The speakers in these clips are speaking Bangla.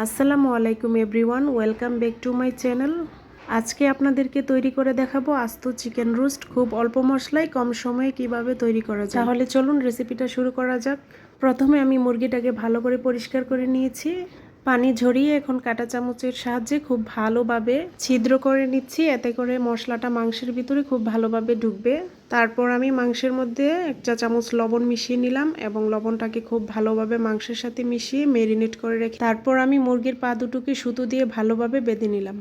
আসসালামু আলাইকুম everyone, welcome back to my channel. আজকে আপনাদেরকে তৈরি করে দেখাবো আস্ত চিকেন রোস্ট। খুব অল্প মশলায়, কম সময়ে কীভাবে তৈরি করা যায়। তাহলে চলুন রেসিপিটা শুরু করা যাক। প্রথমে আমি মুরগিটাকে ভালো করে পরিষ্কার করে নিয়েছি। পানি ঝরিয়ে এখন কাঁটা চামচের সাহায্যে খুব ভালোভাবে ছিদ্র করে নিচ্ছি। এতে করে মশলাটা মাংসের ভিতরে খুব ভালোভাবে ঢুকবে। তারপর আমি মাংসের মধ্যে এক চা চামচ লবণ মিশিয়ে নিলাম এবং লবণটাকে খুব ভালোভাবে মাংসের সাথে মিশিয়ে মেরিনেট করে রেখে তারপর আমি মুরগির পা দুটোকে সুতো দিয়ে ভালোভাবে বেঁধে নিলাম।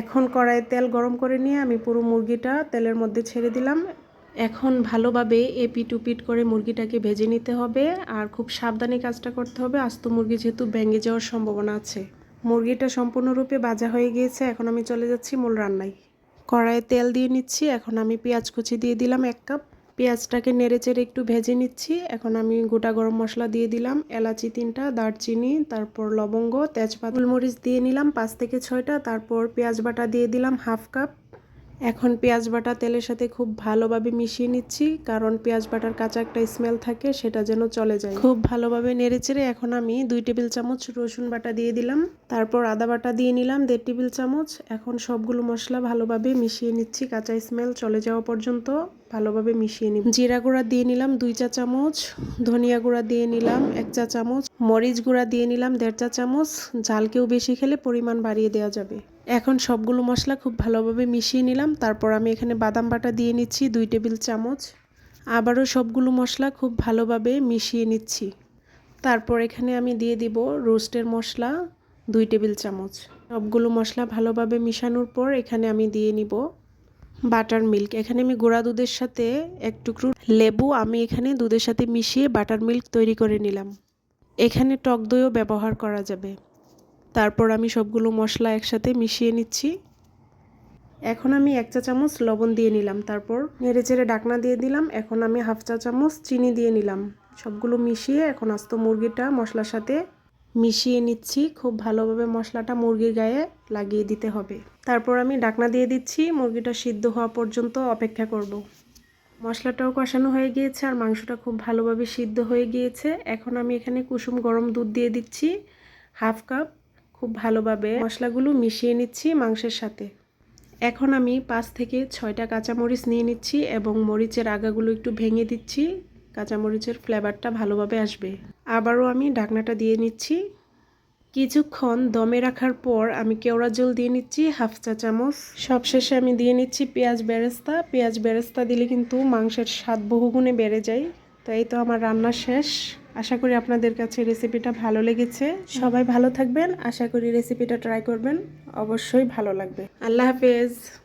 এখন কড়াইয়ে তেল গরম করে নিয়ে আমি পুরো মুরগিটা তেলের মধ্যে ছেড়ে দিলাম এখন ভালোভাবে এপিট উপিট করে মুরগিটাকে ভেজে নিতে হবে আর খুব সাবধানে কাজটা করতে হবে। আস্ত মুরগি যেহেতু ভেঙে যাওয়ার সম্ভাবনা আছে। মুরগিটা সম্পূর্ণরূপে ভাজা হয়ে গিয়েছে। এখন আমি চলে যাচ্ছি মূল রান্নায়। কড়াইয়ে তেল দিয়ে নিচ্ছি। এখন আমি পেঁয়াজ কুচি দিয়ে দিলাম এক কাপ। পেঁয়াজটাকে নেড়ে চেড়ে একটু ভেজে নিচ্ছি। এখন আমি গোটা গরম মশলা দিয়ে দিলাম। এলাচি তিনটা, দারচিনি, তারপর লবঙ্গ, তেজপাত মরিচ দিয়ে নিলাম পাঁচ থেকে ছয়টা। তারপর পেঁয়াজ বাটা দিয়ে দিলাম হাফ কাপ। এখন পেঁয়াজ বাটা তেলের সাথে খুব ভালোভাবে মিশিয়ে নিচ্ছি, কারণ পেঁয়াজ বাটার কাঁচা একটা স্মেল থাকে, সেটা যেন চলে যায়। খুব ভালোভাবে নেড়েচেড়ে এখন আমি দুই টেবিল চামচ রসুন বাটা দিয়ে দিলাম। তারপর আদা বাটা দিয়ে নিলাম দেড় টেবিল চামচ। এখন সবগুলো মশলা ভালোভাবে মিশিয়ে নিচ্ছি, কাঁচা স্মেল চলে যাওয়া পর্যন্ত। ভালোভাবে মিশিয়ে নিব। জিরা গুঁড়া দিয়ে নিলাম দুই চা চামচ, ধনিয়া গুঁড়া দিয়ে নিলাম এক চা চামচ, মরিচ গুঁড়া দিয়ে নিলাম দেড় চা চামচ। ঝাল কেউ বেশি খেলে পরিমাণ বাড়িয়ে দেওয়া যাবে। এখন সবগুলো মশলা খুব ভালোভাবে মিশিয়ে নিলাম, তারপর আমি এখানে বাদাম বাটা দিয়ে নিচ্ছি দুই টেবিল চামচ। আবারও সবগুলো মশলা খুব ভালোভাবে মিশিয়ে নিচ্ছি। তারপর এখানে আমি দিয়ে দিব রোস্টের মশলা দুই টেবিল চামচ। সবগুলো মশলা ভালোভাবে মিশানোর পর এখানে আমি দিয়ে নিব বাটার মিল্ক। এখানে আমি গোড়া দুধের সাথে এক টুকরো লেবু আমি এখানে দুধের সাথে মিশিয়ে বাটার মিল্ক তৈরি করে নিলাম। এখানে টক দইও ব্যবহার করা যাবে। তারপর আমি সবগুলো মশলা একসাথে মিশিয়ে নিচ্ছি। এখন আমি এক চা চামচ লবণ দিয়ে নিলাম। তারপর নেড়ে চেড়ে ডাকনা দিয়ে দিলাম। এখন আমি হাফ চা চামচ চিনি দিয়ে নিলাম। সবগুলো মিশিয়ে এখন আস্ত মুরগিটা মশলার সাথে মিশিয়ে নিচ্ছি, খুব ভালোভাবে মশলাটা মুরগির গায়ে লাগিয়ে দিতে হবে। তারপর আমি ডাকনা দিয়ে দিচ্ছি, মুরগিটা সিদ্ধ হওয়া পর্যন্ত অপেক্ষা করব। মশলাটাও কষানো হয়ে গিয়েছে আর মাংসটা খুব ভালোভাবে সিদ্ধ হয়ে গিয়েছে। এখন আমি এখানে কুসুম গরম দুধ দিয়ে দিচ্ছি, হাফ কাপ। খুব ভালোভাবে মশলাগুলো মিশিয়ে নিচ্ছি মাংসের সাথে। এখন আমি পাঁচ থেকে ছয়টা কাঁচামরিচ নিয়ে নিচ্ছি এবং মরিচের আগাগুলো একটু ভেঙে দিচ্ছি। কাঁচামরিচের ফ্লেভারটা ভালোভাবে আসবে। আবারও আমি ঢাকনাটা দিয়ে নিচ্ছি। কিছুক্ষণ দমে রাখার পর আমি কেওড়া জল দিয়ে নিচ্ছি, হাফ চা চামচ। সবশেষে আমি দিয়ে নিচ্ছি পেঁয়াজ বেরেস্তা। পেঁয়াজ বেরেস্তা দিলে কিন্তু মাংসের স্বাদ বহুগুণে বেড়ে যায়। তো এই তো আমার রান্না শেষ। আশা করি আপনাদের কাছে রেসিপিটা ভালো লেগেছে। সবাই ভালো থাকবেন। আশা করি রেসিপিটা ট্রাই করবেন। অবশ্যই ভালো লাগবে। আল্লাহ হাফেজ।